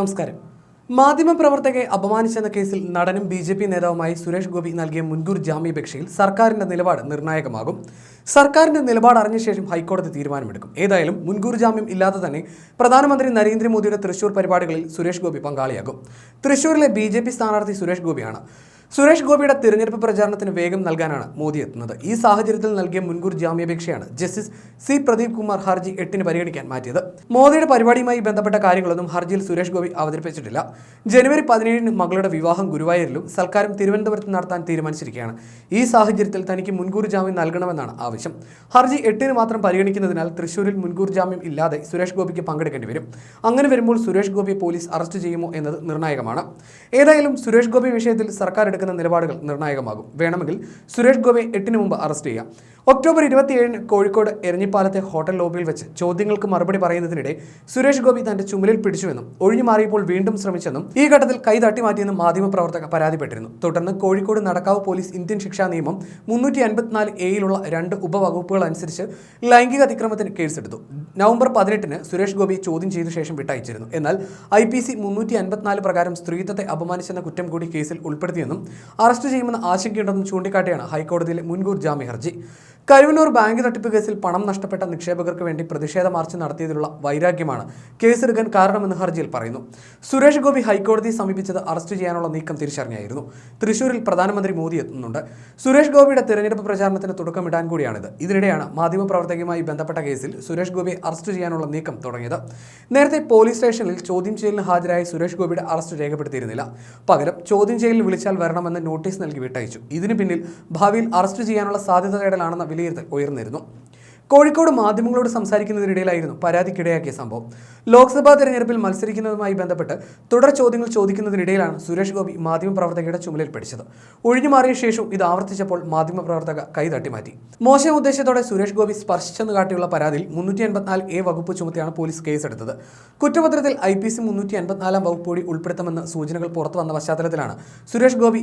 നമസ്കാരം. മാധ്യമപ്രവർത്തകയെ അപമാനിച്ചെന്ന കേസിൽ നടനും ബി ജെ പി നേതാവുമായി സുരേഷ് ഗോപി നൽകിയ മുൻകൂർ ജാമ്യാപേക്ഷയിൽ സർക്കാരിന്റെ നിലപാട് നിർണായകമാകും. സർക്കാരിന്റെ നിലപാട് അറിഞ്ഞ ശേഷം ഹൈക്കോടതി തീരുമാനമെടുക്കും. ഏതായാലും മുൻകൂർ ജാമ്യം ഇല്ലാതെ തന്നെ പ്രധാനമന്ത്രി നരേന്ദ്രമോദിയുടെ തൃശൂർ പരിപാടികളിൽ സുരേഷ് ഗോപി പങ്കാളിയാകും. തൃശൂരിലെ ബി സ്ഥാനാർത്ഥി സുരേഷ് ഗോപിയാണ്. സുരേഷ് ഗോപിയുടെ തിരഞ്ഞെടുപ്പ് പ്രചാരണത്തിന് വേഗം നൽകാനാണ് മോദി എത്തുന്നത്. ഈ സാഹചര്യത്തിൽ നൽകിയ മുൻകൂർ ജാമ്യാപേക്ഷയാണ് ജസ്റ്റിസ് സി. പ്രദീപ് കുമാർ ഹർജി എട്ടിന് പരിഗണിക്കാൻ മാറ്റിയത്. മോദിയുടെ പരിപാടിയുമായി ബന്ധപ്പെട്ട കാര്യങ്ങളൊന്നും ഹർജിയിൽ സുരേഷ് ഗോപി അവതരിപ്പിച്ചിട്ടില്ല. ജനുവരി പതിനേഴിന് മകളുടെ വിവാഹം ഗുരുവായൂരിലും സൽക്കാരം തിരുവനന്തപുരത്ത് നടത്താൻ തീരുമാനിച്ചിരിക്കുകയാണ്. ഈ സാഹചര്യത്തിൽ തനിക്ക് മുൻകൂർ ജാമ്യം നൽകണമെന്നാണ് ആവശ്യം. ഹർജി എട്ടിന് മാത്രം പരിഗണിക്കുന്നതിനാൽ തൃശൂരിൽ മുൻകൂർ ജാമ്യം ഇല്ലാതെ സുരേഷ് ഗോപിക്ക് പങ്കെടുക്കേണ്ടി വരും. അങ്ങനെ വരുമ്പോൾ സുരേഷ് ഗോപി പോലീസ് അറസ്റ്റ് ചെയ്യുമോ എന്നത് നിർണായകമാണ്. ഏതായാലും സുരേഷ് ഗോപി വിഷയത്തിൽ സർക്കാർ എടുക്കുന്ന നിലപാടുകൾ നിർണായകമാകും. വേണമെങ്കിൽ സുരേഷ് ഗോപി എട്ടിന് മുമ്പ് അറസ്റ്റ് ചെയ്യാം. ഒക്ടോബർ ഇരുപത്തിയേഴിന് കോഴിക്കോട് എരഞ്ഞിപ്പാലത്തെ ഹോട്ടൽ ലോബിയിൽ വെച്ച് ചോദ്യങ്ങൾക്ക് മറുപടി പറയുന്നതിനിടെ സുരേഷ് ഗോപി തന്റെ ചുമലിൽ പിടിച്ചുവെന്നും ഒഴിഞ്ഞു മാറിയപ്പോൾ വീണ്ടും ശ്രമിച്ചെന്നും ഈ ഘട്ടത്തിൽ കൈ തട്ടി മാറ്റിയെന്നും മാധ്യമപ്രവർത്തക പരാതിപ്പെട്ടിരുന്നു. തുടർന്ന് കോഴിക്കോട് നടക്കാവ് പോലീസ് ഇന്ത്യൻ ശിക്ഷാ നിയമം മുന്നൂറ്റി അൻപത്തിനാല് എയിലുള്ള രണ്ട് ഉപവകുപ്പുകൾ അനുസരിച്ച് ലൈംഗിക അതിക്രമത്തിന് കേസെടുത്തു. നവംബർ പതിനെട്ടിന് സുരേഷ് ഗോപി ചോദ്യം ചെയ്ത ശേഷം വിട്ടയച്ചിരുന്നു. എന്നാൽ ഐ പി സി മുന്നൂറ്റി അൻപത്തിനാല് പ്രകാരം സ്ത്രീത്വത്തെ അപമാനിച്ചെന്ന കുറ്റം കൂടി കേസിൽ ഉൾപ്പെടുത്തിയെന്നും അറസ്റ്റ് ചെയ്യുമെന്ന ആശങ്കയുണ്ടെന്ന് ചൂണ്ടിക്കാട്ടിയാണ് ഹൈക്കോടതിയിലെ മുൻകൂർ ജാമ്യ ഹർജി. കരുവന്നൂർ ബാങ്ക് തട്ടിപ്പ് കേസിൽ പണം നഷ്ടപ്പെട്ട നിക്ഷേപകർക്ക് വേണ്ടി പ്രതിഷേധ മാർച്ച് നടത്തിയതിലുള്ള വൈരാഗ്യമാണ് കേസെടുക്കാൻ കാരണമെന്ന് ഹർജിയിൽ പറയുന്നു. സുരേഷ് ഗോപി ഹൈക്കോടതിയെ സമീപിച്ചത് അറസ്റ്റ് ചെയ്യാനുള്ള നീക്കം തിരിച്ചറിഞ്ഞായിരുന്നു. തൃശൂരിൽ പ്രധാനമന്ത്രി മോദി എത്തുന്നുണ്ട്. സുരേഷ് ഗോപിയുടെ തെരഞ്ഞെടുപ്പ് പ്രചാരണത്തിന് തുടക്കമിടാൻ കൂടിയാണിത്. ഇതിനിടെയാണ് മാധ്യമപ്രവർത്തകയുമായി ബന്ധപ്പെട്ട കേസിൽ സുരേഷ് ഗോപിയെ അറസ്റ്റ് ചെയ്യാനുള്ള നീക്കം തുടങ്ങിയത്. നേരത്തെ പോലീസ് സ്റ്റേഷനിൽ ചോദ്യം ചെയ്യലിന് ഹാജരായ സുരേഷ് ഗോപിയുടെ അറസ്റ്റ് രേഖപ്പെടുത്തിയിരുന്നില്ല. പകരം ചോദ്യം ചെയ്യലിൽ വിളിച്ചാൽ വരണമെന്ന് നോട്ടീസ് നൽകി വിട്ടയച്ചു. ഇതിനു പിന്നിൽ ഭാവിയിൽ അറസ്റ്റ് ചെയ്യാനുള്ള സാധ്യത തേടലാണെന്ന വിലയിരുത്തൽ ഉയർന്നിരുന്നു. കോഴിക്കോട് മാധ്യമങ്ങളോട് സംസാരിക്കുന്നതിനിടയിലായിരുന്നു പരാതിക്കിടയാക്കിയ സംഭവം. ലോക്സഭാ തെരഞ്ഞെടുപ്പിൽ മത്സരിക്കുന്നതുമായി ബന്ധപ്പെട്ട് തുടർ ചോദ്യങ്ങൾ ചോദിക്കുന്നതിനിടയിലാണ് സുരേഷ് ഗോപി മാധ്യമപ്രവർത്തകയുടെ ചുമലിൽ പിടിച്ചത്. ഒഴിഞ്ഞുമാറിയ ശേഷം ഇത് ആവർത്തിച്ചപ്പോൾ മാധ്യമപ്രവർത്തക കൈ തട്ടിമാറ്റി മോശം ഉദ്ദേശത്തോടെ സുരേഷ് ഗോപി സ്പർശിച്ചെന്ന് കാട്ടിയുള്ള പരാതിയിൽ മുന്നൂറ്റി എൺപത്തിനാല് എ വകുപ്പ് ചുമത്തിയാണ് പോലീസ് കേസെടുത്തത്. കുറ്റപത്രത്തിൽ ഐ പി സി മുന്നൂറ്റി എൺപത്തിനാലാം വകുപ്പ് കൂടി ഉൾപ്പെടുത്തുമെന്ന് സൂചനകൾ പുറത്തു വന്ന പശ്ചാത്തലത്തിലാണ് സുരേഷ് ഗോപി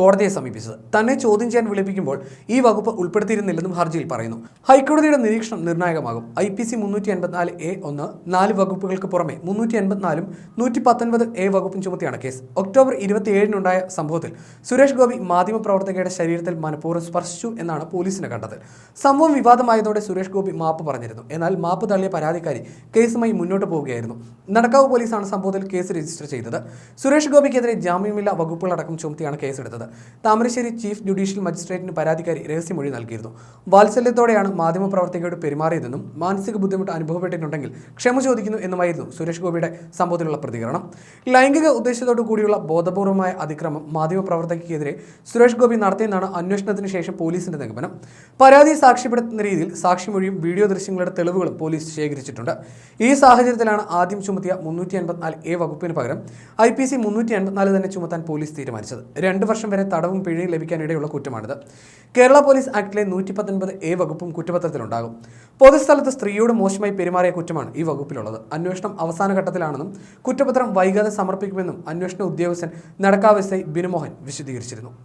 കോടതിയെ സമീപിച്ചത്. തന്നെ ചോദ്യം ചെയ്യാൻ വിളിപ്പിക്കുമ്പോൾ ഈ വകുപ്പ് ഉൾപ്പെടുത്തിയിരുന്നില്ലെന്നും ഹർജിയിൽ പറയുന്നു. ഹൈക്കോടതിയുടെ നിരീക്ഷണം നിർണായകമാകും. ഐ പി സി മുന്നൂറ്റി എൺപത്തിനാല് എ ഒന്ന് നാല് വകുപ്പുകൾക്ക് പുറമെ മുന്നൂറ്റി എൺപത്തിനാലും നൂറ്റി പത്തൊൻപത് എ വകുപ്പും ചുമത്തിയാണ് കേസ്. ഒക്ടോബർ ഇരുപത്തിയേഴിനുണ്ടായ സംഭവത്തിൽ സുരേഷ് ഗോപി മാധ്യമപ്രവർത്തകയുടെ ശരീരത്തിൽ മനഃപൂർവം സ്പർശിച്ചു എന്നാണ് പോലീസിന് കണ്ടത്. സംഭവം വിവാദമായതോടെ സുരേഷ് ഗോപി മാപ്പ് പറഞ്ഞിരുന്നു. എന്നാൽ മാപ്പ് തള്ളിയ പരാതിക്കാരി കേസുമായി മുന്നോട്ട് പോവുകയായിരുന്നു. നടക്കാവ് പോലീസാണ് സംഭവത്തിൽ കേസ് രജിസ്റ്റർ ചെയ്തത്. സുരേഷ് ഗോപിക്കെതിരെ ജാമ്യമില്ല വകുപ്പുകളടക്കം ചുമത്തിയാണ് കേസെടുത്തത്. താമരശ്ശേരി ചീഫ് ജുഡീഷ്യൽ മജിസ്ട്രേറ്റിന് പരാതിക്കാരി രഹസ്യമൊഴി നൽകിയിരുന്നു. വാത്സല്യത്തോടെയാണ് മാധ്യമപ്രവർത്തകയോട് പെരുമാറിയതെന്നും മാനസിക ബുദ്ധിമുട്ട് അനുഭവപ്പെട്ടിട്ടുണ്ടെങ്കിൽ ക്ഷമ ചോദിക്കുന്നു എന്നുമായിരുന്നു സുരേഷ് ഗോപിയുടെ സംഭവത്തിലുള്ള പ്രതികരണം. ലൈംഗിക ഉദ്ദേശത്തോടു കൂടിയുള്ള ബോധപൂർവമായ അതിക്രമം മാധ്യമപ്രവർത്തകയ്ക്കെതിരെ സുരേഷ് ഗോപി നടത്തിയെന്നാണ് അന്വേഷണത്തിന് ശേഷം പോലീസിന്റെ നിഗമനം. പരാതി സാക്ഷ്യപ്പെടുത്തുന്ന രീതിയിൽ സാക്ഷിമൊഴിയും വീഡിയോ ദൃശ്യങ്ങളുടെ തെളിവുകളും പോലീസ് ശേഖരിച്ചിട്ടുണ്ട്. ഈ സാഹചര്യത്തിലാണ് ആദ്യം ചുമത്തിയ മുന്നൂറ്റി എൺപത്തിനാല് എ വകുപ്പിന് പകരം ഐ പി സി മുന്നൂറ്റി എൺപത്തിനാല് തന്നെ ചുമത്താൻ പോലീസ് തീരുമാനിച്ചത്. രണ്ട് വർഷം വരെ തടവും പിഴയും ലഭിക്കാനിടയുള്ള കുറ്റമാണിത്. കേരള പോലീസ് ആക്ടിലെ നൂറ്റി പത്തൊൻപത് എ വകുപ്പും കുറ്റപത്രത്തിലുണ്ടാകും പൊതുസ്ഥലത്ത് സ്ത്രീയോട് മോശമായി പെരുമാറിയ കുറ്റമാണ് ഈ വകുപ്പിലുള്ളത്. അന്വേഷണം അവസാന ഘട്ടത്തിലാണെന്നും കുറ്റപത്രം വൈകാതെ സമർപ്പിക്കുമെന്നും അന്വേഷണ ഉദ്യോഗസ്ഥൻ നടക്കാവ് എസ് ബിനുമോഹൻ വിശദീകരിച്ചിരുന്നു.